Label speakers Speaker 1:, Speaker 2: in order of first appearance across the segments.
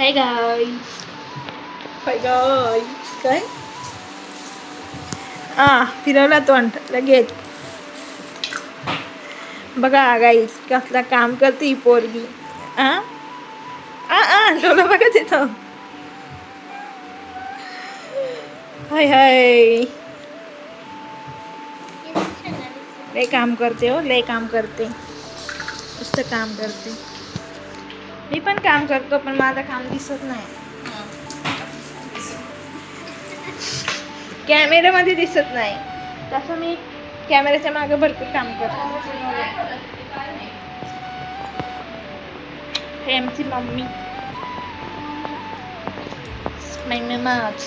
Speaker 1: हाय गाय hi guys काय? आ फिरवला तोंड लगेच. बघा गाईच कसला काम करते ही पोरगी. आ? आ डोलं बघा तिथं हाय हाय. लय काम करते हो लय काम करते. नुसतं काम करते. मी पण काम करतो पण माझं काम दिसत नाही. कॅमेऱ्यामध्ये दिसत नाही. तसं मी कॅमेऱ्याच्या मागे भरपूर काम करतो. आमची मम्मी. My mama's.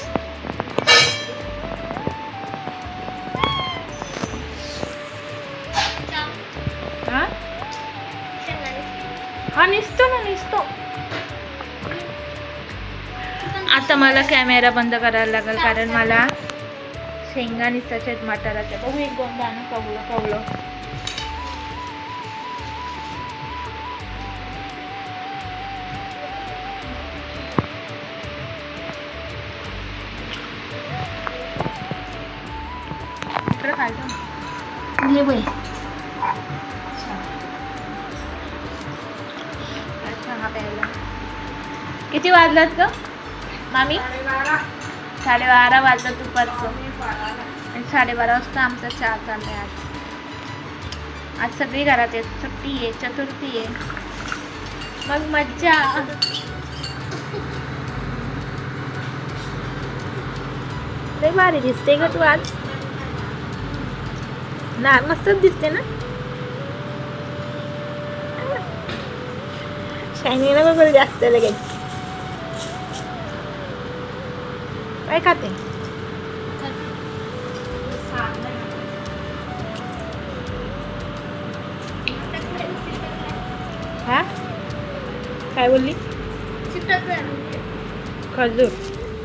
Speaker 1: हा निसतो ना निसतो. आता मला कॅमेरा बंद करायला लागेल कारण मला शेंगा निसताच्यात मटाराच्या बघू एक दोन दाणं कवलं कवलं खायचं चहा प्यायला. किती वाजलात ग? मामी? साडेबारा. वाजलं दुपारचं. आणि साडेबारा वाजता आमचा चहा चाललाय आज. आज सगळी घरात आहेत. सुट्टी आहे चतुर्थी आहे. मग मज्जा. लय भारी दिसते ग तू आज. ना मस्तच दिसते ना? शायनिंग वगैरे जास्त लगेच काय खाते हा काय बोलली खजूर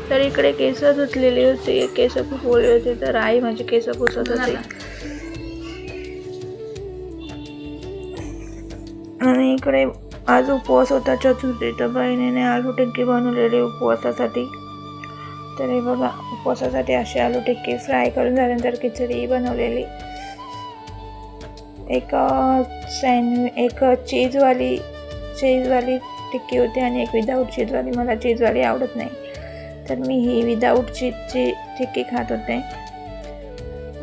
Speaker 1: तर इकडे केस धुतलेली होती केस खूप ओले होते तर आई माझे केस पुसत होती आणि इकडे आज उपवास होता चतुर्थी तर बहिणीने आलू टिक्की बनवलेली उपवासासाठी. तर हे बघा उपवासासाठी अशी आलू टिक्की फ्राय करून झाल्यानंतर खिचडी बनवलेली. एक सँडविच एक चीजवाली चीजवाली टिक्की होती आणि एक विदाऊट चीजवाली मला चीजवाली आवडत नाही. तर मी ही विदाऊट चीजची टिक्की खात होते.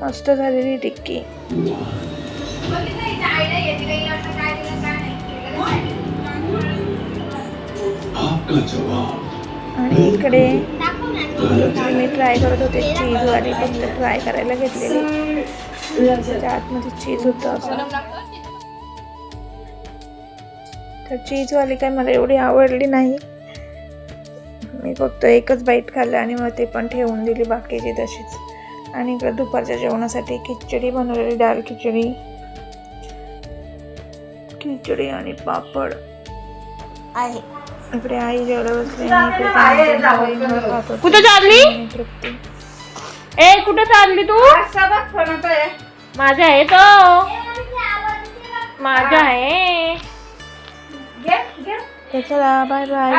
Speaker 1: मस्त झालेली टिक्की. आणि इकडे मी ट्राय करत होते चीजवाली फक्त ट्राय करायला घेतलेली. त्याच्या आतमध्ये चीज होतं असं. तर चीजवाली काय मला एवढी आवडली नाही. मी फक्त एकच बाईट खाल्लं आणि मग ते पण ठेवून दिली बाकीची तशीच. आणि इकडे दुपारच्या जेवणासाठी खिचडी बनवलेली डाळ खिचडी. खिचडी आणि पापड. आहे. इकडे आई जेवढं बसले.
Speaker 2: कुठं चालली? ए कुठं चालली तू? माझा आहे तो. माझा आहे.
Speaker 1: Bye bye.